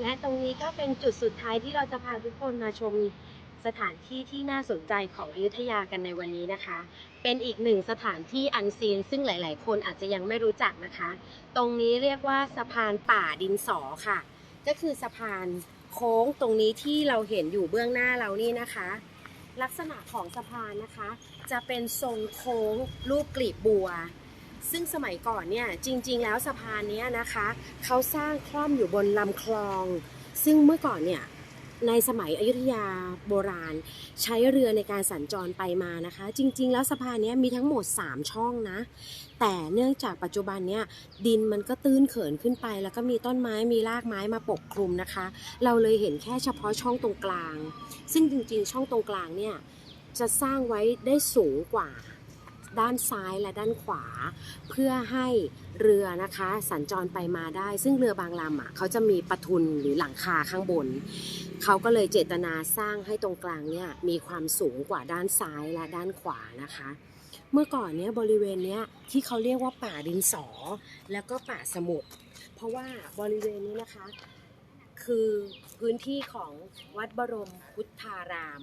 และตรงนี้ก็เป็นจุดสุดท้ายที่เราจะพาทุกคนมาชมสถานที่ที่น่าสนใจของอยุธยากันในวันนี้นะคะ เป็นอีกหนึ่งสถานที่อันซีนซึ่งหลาย ๆ คนอาจจะยังไม่รู้จักนะคะ ตรงนี้เรียกว่าสะพานป่าดินสอค่ะ ก็คือสะพานโค้งตรงนี้ที่เราเห็นอยู่เบื้องหน้าเรานี่นะคะ ลักษณะของสะพานนะคะ จะเป็นทรงโค้งรูปกลีบบัว ซึ่งสมัยก่อนเนี่ยจริง ๆ แล้วสะพานเนี้ยนะคะเขาสร้างคล่อมอยู่บนลำคลอง ซึ่งเมื่อก่อนเนี่ยในสมัยอยุธยาโบราณ ใช้เรือในการสัญจรไปมานะคะ จริง ๆ แล้วสะพานเนี้ยมีทั้งหมด 3 ช่องนะ แต่เนื่องจากปัจจุบันเนี่ยดินมันก็ตื้นเขินขึ้นไป แล้วก็มีต้นไม้มีรากไม้มาปกคลุมนะคะ เราเลยเห็นแค่เฉพาะช่องตรงกลาง ซึ่งจริง ๆ ช่องตรงกลางเนี่ยจะสร้างไว้ได้สูงกว่า ด้านซ้ายและด้านขวา เพื่อให้เรือนะคะสัญจรไปมาได้ ซึ่งเรือบางลำอะเขาจะมีประทุนหรือหลังคาข้างบน เขาก็เลยเจตนาสร้างให้ตรงกลางเนี่ยมีความสูงกว่าด้านซ้ายและด้านขวานะคะเมื่อก่อนเนี่ยบริเวณเนี้ยที่เขาเรียกว่าป่าดินสอ แล้วก็ป่าสมุทรเพราะว่าบริเวณนี้นะคะ คือพื้นที่ของวัดบรมพุทธาราม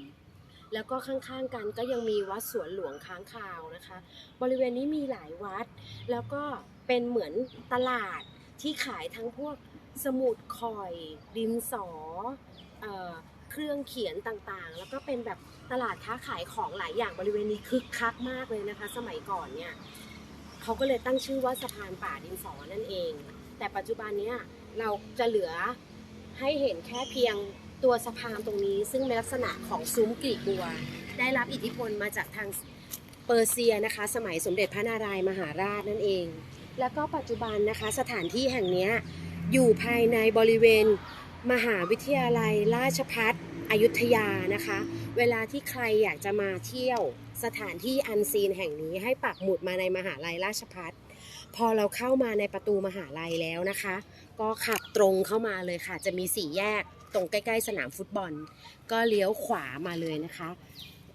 แล้วก็ข้างๆกันก็ยังมีวัดสวนหลวงค้างคาวนะคะ บริเวณนี้มีหลายวัด แล้วก็เป็นเหมือนตลาดที่ขายทั้งพวกสมุดข่อย ดินสอเอ่อเครื่องเขียนต่างๆ แล้วก็เป็นแบบตลาดค้าขายของหลายอย่างบริเวณนี้คึกคักมากเลยนะคะ สมัยก่อนเนี่ยเขาก็เลยตั้งชื่อว่าสะพานป่าดินสอนั่นเอง แต่ปัจจุบันเนี้ยเราจะเหลือให้เห็นแค่เพียง ตัวสะพานตรงนี้ซึ่งเป็นลักษณะของซุ้มกลีบบัว ได้รับอิทธิพลมาจากทางเปอร์เซียนะคะ สมัยสมเด็จพระนารายมหาราชนั่นเอง แล้วก็ปัจจุบันนะคะสถานที่แห่งนี้อยู่ภายในบริเวณ มหาวิทยาลัยราชพัฒอยุธยานะคะ เวลาที่ใครอยากจะมาเที่ยวสถานที่อันซีนแห่งนี้ให้ปักหมุดมาในมหาลัยราชพัฒพอเราเข้ามาในประตูมหาลัยแล้วนะคะ ก็ขับตรงเข้ามาเลยค่ะ จะมีสี่แยก ตรงใกล้ๆสนามฟุตบอล ก็เลี้ยวขวามาเลยนะคะ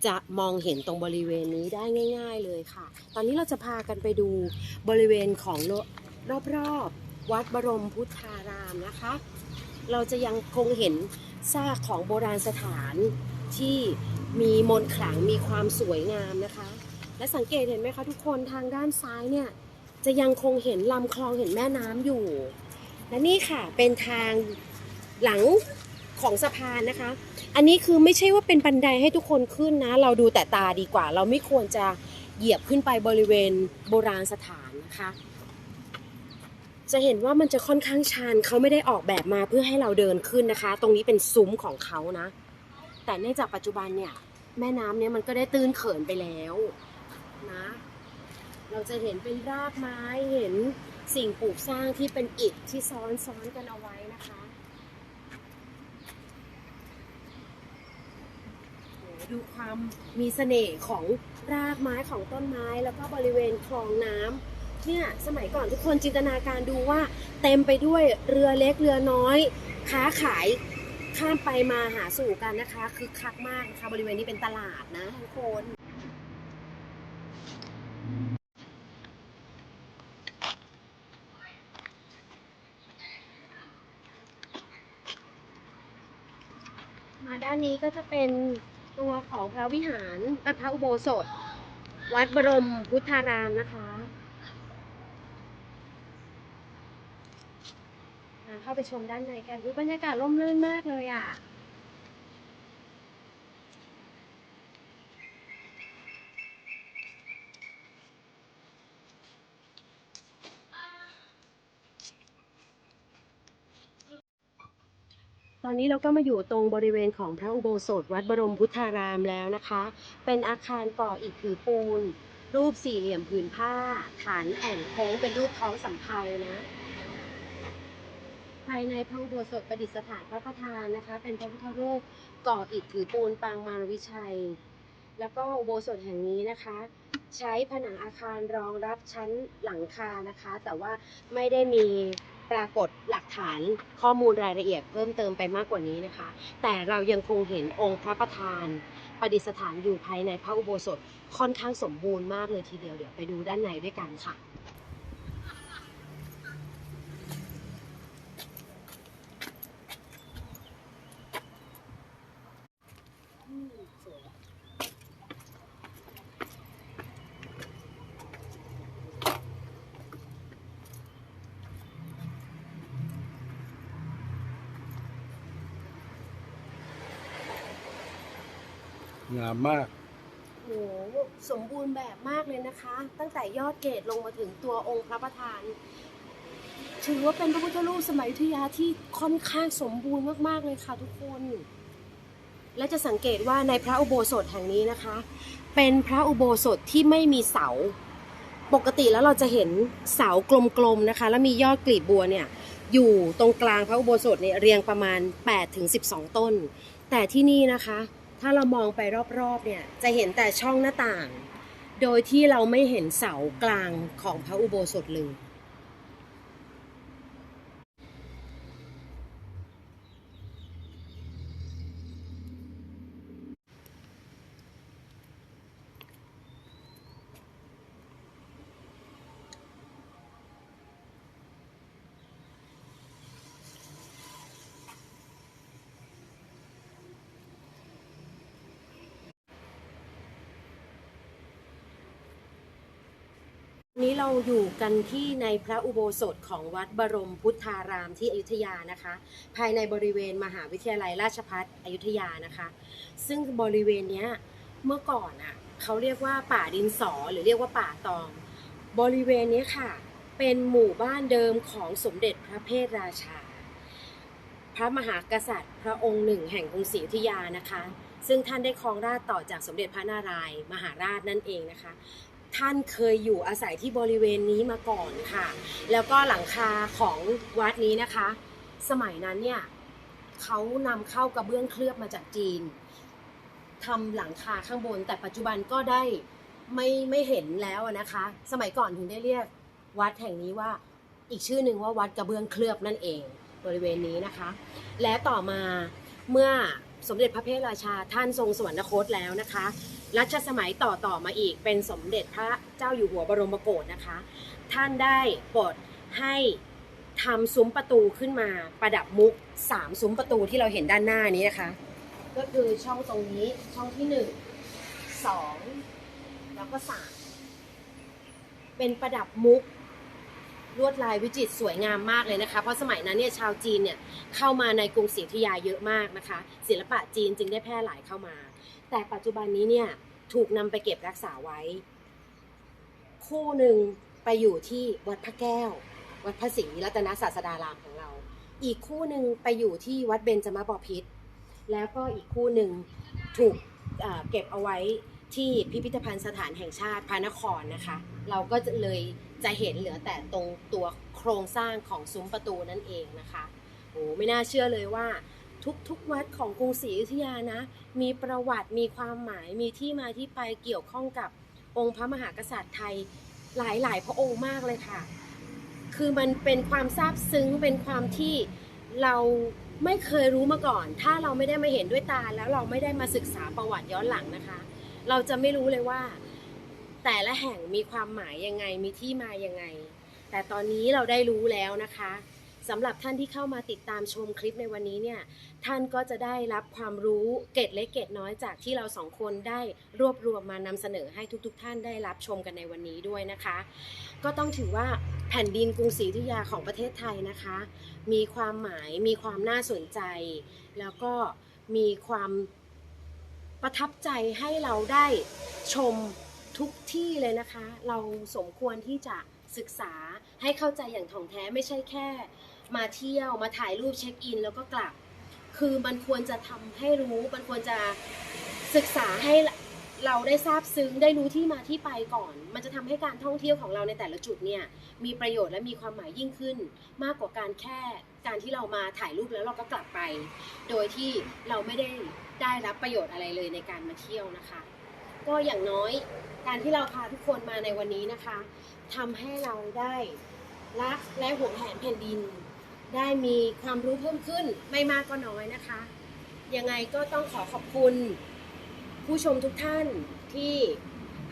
จะมองเห็นตรงบริเวณนี้ได้ง่าย ๆเลยค่ะ ตอนนี้เราจะพากันไปดูบริเวณของรอบๆวัดบรมพุทธารามนะคะ เราจะยังคงเห็นซากของโบราณสถานที่มีมนต์ขลังมีความสวยงามนะคะ และสังเกตเห็นไหมคะทุกคนทางด้านซ้ายเนี่ยจะยังคงเห็นลำคลองเห็นแม่น้ำอยู่ และนี่ค่ะเป็นทางหลัง ของสะพานนะคะ อันนี้คือไม่ใช่ว่าเป็นบันไดให้ทุกคนขึ้นนะ เราดูแต่ตาดีกว่า เราไม่ควรจะเหยียบขึ้นไปบริเวณโบราณสถานนะคะ จะเห็นว่ามันจะค่อนข้างชันเขาไม่ได้ออกแบบมาเพื่อให้เราเดินขึ้นนะคะ ตรงนี้เป็นซุ้มของเขานะ แต่เนื่องจากปัจจุบันเนี่ย แม่น้ำเนี่ยมันก็ได้ตื้นเขินไปแล้วนะ เราจะเห็นเป็นรากไม้เห็นสิ่งปลูกสร้างที่เป็นอิฐที่ซ้อนซ้อนกันเอาไว้นะคะ ดูความมีเสน่ห์ของรากไม้ของต้นไม้ แล้วก็บริเวณคลองน้ำเนี่ยสมัยก่อนทุกคนจินตนาการดูว่า เต็มไปด้วยเรือเล็กเรือน้อย ค้าขายข้ามไปมาหาสู่กันนะคะคือคักมากนะคะบริเวณนี้เป็นตลาดนะทุกคนมาด้านนี้ก็จะเป็น ตัวของพระวิหารและพระอุโบสถ วัดบรมพุทธารามนะคะเข้าไปชมด้านในกันดูบรรยากาศร่มรื่นมากเลยอะ ตอนนี้เราก็มาอยู่ตรงบริเวณของพระอุโบสถวัดบรมพุทธารามแล้วนะคะ เป็นอาคารก่ออิฐถือปูน รูปสี่เหลี่ยมผืนผ้า ฐานแอ่งโค้งเป็นรูปท้องสำเภานะ ภายในพระอุโบสถประดิษฐานพระประธานนะคะ เป็นพระพุทธรูปก่ออิฐถือปูนปางมารวิชัย แล้วก็อุโบสถแห่งนี้นะคะ ใช้ผนังอาคารรองรับชั้นหลังคานะคะ แต่ว่าไม่ได้มี ปรากฏหลักฐานข้อมูลรายละเอียดเพิ่มเติมไปมากกว่านี้นะคะ แต่เรายังคงเห็นองค์พระประธานประดิษฐานอยู่ภายในพระอุโบสถค่อนข้างสมบูรณ์มากเลยทีเดียวเดี๋ยวไปดูด้านในด้วยกันค่ะ งามมาก โอ้โหสมบูรณ์แบบมากเลยนะคะ ตั้งแต่ยอดเกตลงมาถึงตัวองค์พระประธาน ถือว่าเป็นพระพุทธรูปสมัยอยุธยาที่ค่อนข้างสมบูรณ์มากๆเลยค่ะทุกคน และจะสังเกตว่าในพระอุโบสถแห่งนี้นะคะ เป็นพระอุโบสถที่ไม่มีเสา ปกติแล้วเราจะเห็นเสากลมๆนะคะ แล้วมียอดกลีบบัวเนี่ยอยู่ตรงกลางพระอุโบสถเนี่ยเรียงประมาณ8ถึง12 ต้น แต่ที่นี่นะคะ ถ้าเรามองไปรอบๆเนี่ยจะเห็นแต่ช่องหน้าต่าง โดยที่เราไม่เห็นเสากลางของพระอุโบสถเลย นี้เราอยู่กันที่ในพระอุโบสถของวัดบรมพุทธารามที่อยุธยานะคะ ภายในบริเวณมหาวิทยาลัยราชภัฏอยุธยานะคะ ซึ่งบริเวณเนี้ยเมื่อก่อนอะเขาเรียกว่าป่าดินสอหรือเรียกว่าป่าตอง บริเวณนี้ค่ะ เป็นหมู่บ้านเดิมของสมเด็จพระเพทราชา พระมหากษัตริย์ พระองค์หนึ่งแห่งกรุงศรีอยุธยานะคะซึ่งท่านได้ครองราชต่อจากสมเด็จพระนารายณ์มหาราชนั่นเองนะคะ ท่านเคยอยู่อาศัยที่บริเวณนี้มาก่อนค่ะ แล้วก็หลังคาของวัดนี้นะคะ สมัยนั้นเนี่ยเขานำเข้ากระเบื้องเคลือบมาจากจีนทำหลังคาข้างบน แต่ปัจจุบันก็ได้ไม่ไม่เห็นแล้วนะคะ สมัยก่อนถึงได้เรียกวัดแห่งนี้ว่าอีกชื่อหนึ่งว่าวัดกระเบื้องเคลือบนั่นเองบริเวณนี้นะคะ และต่อมาเมื่อสมเด็จพระเพทราชาท่านทรงสวรรคตแล้วนะคะ รัชสมัยต่อต่อมาอีกเป็นสมเด็จพระเจ้าอยู่หัวบรมโกศนะคะ ท่านได้โปรดให้ทำซุ้มประตูขึ้นมาประดับมุกสามซุ้มประตูที่เราเห็นด้านหน้านี้นะคะ ก็คือช่องตรงนี้ช่องที่หนึ่งสองแล้วก็สามเป็นประดับมุกลวดลายวิจิตรสวยงามมากเลยนะคะ เพราะสมัยนั้นเนี่ยชาวจีนเนี่ยเข้ามาในกรุงศรีอยุธยาเยอะมากนะคะ ศิลปะจีนจึงได้แพร่หลายเข้ามา แต่ปัจจุบันนี้เนี่ย ถูกนำไปเก็บรักษาไว้ คู่หนึ่งไปอยู่ที่วัดพระแก้ว วัดพระศรีรัตนศาสดารามของเรา อีกคู่หนึ่งไปอยู่ที่วัดเบญจมบพิตรแล้วก็อีกคู่หนึ่งถูกเก็บเอาไว้ที่พิพิธภัณฑ์สถานแห่งชาติพระนครนะคะ เราก็เลยจะเห็นเหลือแต่ตรงตัวโครงสร้างของซุ้มประตูนั่นเองนะคะโอ้ไม่น่าเชื่อเลยว่า ทุกๆวัดของกรุงศรีอยุธยานะ มีประวัติมีความหมายมีที่มาที่ไปเกี่ยวข้องกับองค์พระมหากษัตริย์ไทยหลายๆ พระองค์มากเลยค่ะ คือมันเป็นความซาบซึ้งเป็นความที่เราไม่เคยรู้มาก่อน ถ้าเราไม่ได้มาเห็นด้วยตา แล้วเราไม่ได้มาศึกษาประวัติย้อนหลังนะคะ เราจะไม่รู้เลยว่า แต่ละแห่งมีความหมายยังไงมีที่มายังไง แต่ตอนนี้เราได้รู้แล้วนะคะ สำหรับท่านที่เข้ามาติดตามชมคลิปในวันนี้เนี่ยท่านก็จะได้รับความรู้เกร็ดเล็กเกร็ดน้อยจากที่เราสองคนได้รวบรวมมานำเสนอให้ทุกๆทท่านได้รับชมกันในวันนี้ด้วยนะคะ ก็ต้องถือว่าแผ่นดินกรุงศรีอยุธยาของประเทศไทยนะคะ มีความหมายมีความน่าสนใจ แล้วก็มีความประทับใจให้เราได้ชมทุกที่เลยนะคะ เราสมควรที่จะศึกษาให้เข้าใจอย่างถ่องแท้ไม่ใช่แค่ มาเที่ยวมาถ่ายรูปเช็คอิน แล้วก็กลับ คือมันควรจะทำให้รู้มันควรจะศึกษาให้เราได้ทราบซึ้งได้รู้ที่มาที่ไปก่อน มันจะทำให้การท่องเที่ยวของเราในแต่ละจุดเนี่ยมีประโยชน์และมีความหมายยิ่งขึ้น มากกว่าการแค่การที่เรามาถ่ายรูปแล้วเราก็กลับไป โดยที่เราไม่ได้ได้รับประโยชน์อะไรเลยในการมาเที่ยวนะคะ ก็อย่างน้อยการที่เราพาทุกคนมาในวันนี้นะคะทำให้เราได้รักและหวงแหนแผ่นดิน ได้มีความรู้เพิ่มขึ้นไม่มากก็น้อยนะคะ ยังไงก็ต้องขอขอบคุณ ผู้ชมทุกท่านที่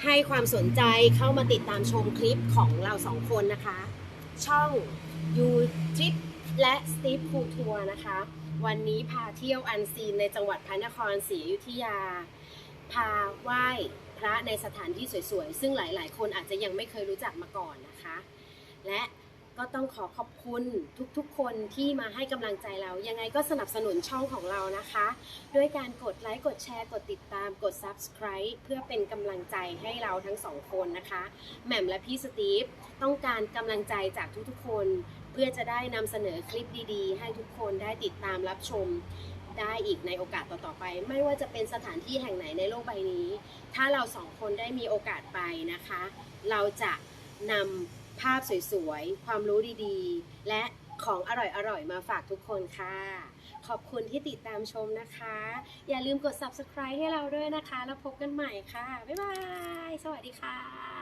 ให้ความสนใจเข้ามาติดตามชมคลิปของเราสองคนนะคะ ช่องยูทริปและสตีฟคูทัวร์นะคะ วันนี้พาเที่ยวอันซีนในจังหวัดพระนครศรีอยุธยา พาไหว้พระในสถานที่สวยๆ ซึ่งหลายๆ คนอาจจะยังไม่เคยรู้จักมาก่อนนะคะ และ ก็ต้องขอขอบคุณทุกๆ คนที่มาให้กำลังใจเรา ยังไงก็สนับสนุนช่องของเรานะคะ ด้วยการกดไลค์ กดแชร์ กดติดตาม กด subscribe เพื่อเป็นกำลังใจให้เราทั้งสองคนนะคะ แหม่มและพี่สตีฟต้องการกำลังใจจากทุกๆ คน เพื่อจะได้นำเสนอคลิปดีๆ ให้ทุกคนได้ติดตามรับชมได้อีกในโอกาสต่อๆไป ไม่ว่าจะเป็นสถานที่แห่งไหนในโลกใบนี้ ถ้าเราสองคนได้มีโอกาสไปนะคะ เราจะนำ ภาพสวยๆ ความรู้ดีๆ และของอร่อยๆ มาฝากทุกคนค่ะ ขอบคุณที่ติดตามชมนะคะ อย่าลืมกด subscribe ให้เราด้วยนะคะ แล้วพบกันใหม่ค่ะ บ๊ายบาย สวัสดีค่ะ